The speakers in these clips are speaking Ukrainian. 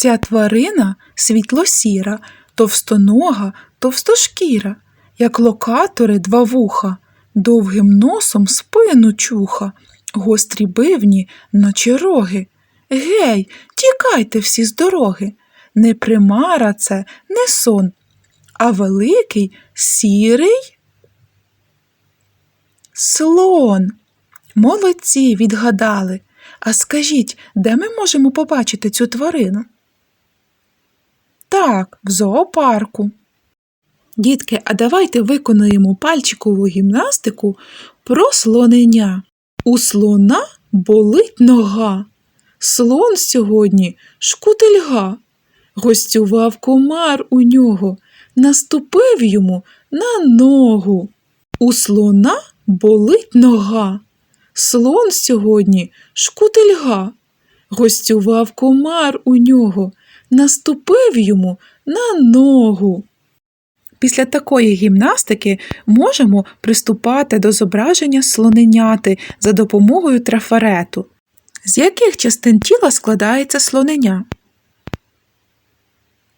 Ця тварина світло-сіра, товстонога, товстошкіра, як локатори два вуха, довгим носом спину чуха, гострі бивні, наче роги. Гей, тікайте всі з дороги. Не примара це, не сон, а великий сірий слон. Молодці відгадали. А скажіть, де ми можемо побачити цю тварину? Так, в зоопарку. Дітки, а давайте виконаємо пальчикову гімнастику про слонення. У слона болить нога. Слон сьогодні шкутильга. Гостював комар у нього, наступив йому на ногу. У слона болить нога. Слон сьогодні шкутильга. Гостював комар у нього, наступив йому на ногу. Після такої гімнастики можемо приступати до зображення слоненяти за допомогою трафарету. З яких частин тіла складається слоненя?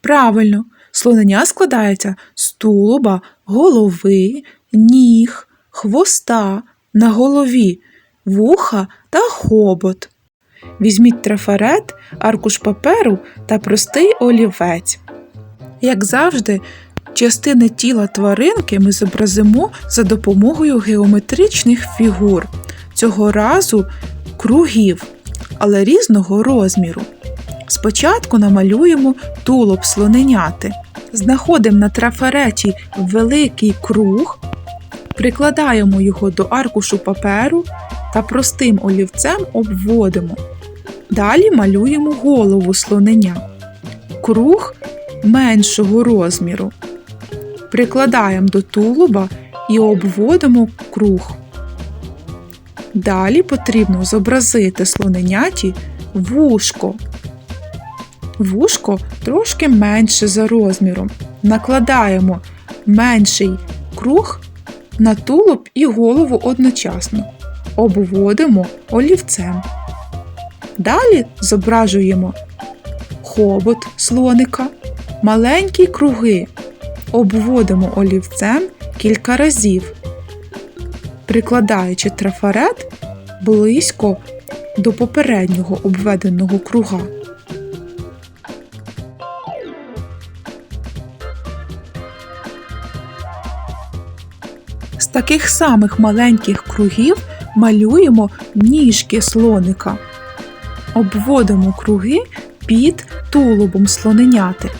Правильно, слоненя складається з тулуба, голови, ніг, хвоста, на голові, вуха та хобот. Візьміть трафарет, аркуш паперу та простий олівець. Як завжди, частини тіла тваринки ми зобразимо за допомогою геометричних фігур, цього разу кругів, але різного розміру. Спочатку намалюємо тулуб слоненяти. Знаходимо на трафареті великий круг, прикладаємо його до аркушу паперу та простим олівцем обводимо. Далі малюємо голову слоненя. Круг меншого розміру. Прикладаємо до тулуба і обводимо круг. Далі потрібно зобразити слоненяті вушко. Вушко трошки менше за розміром. Накладаємо менший круг на тулуб і голову одночасно. Обводимо олівцем. Далі зображуємо хобот слоника, маленькі круги. Обводимо олівцем кілька разів, прикладаючи трафарет близько до попереднього обведеного круга. З таких самих маленьких кругів малюємо ніжки слоника. Обводимо круги під тулубом слоненяти.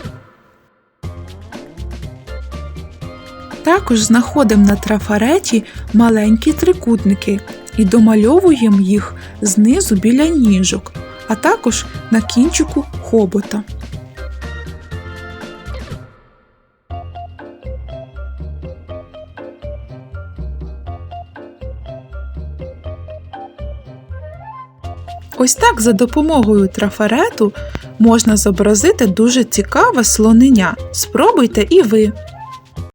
Також знаходимо на трафареті маленькі трикутники і домальовуємо їх знизу біля ніжок, а також на кінчику хобота. Ось так за допомогою трафарету можна зобразити дуже цікаве слонення. Спробуйте і ви.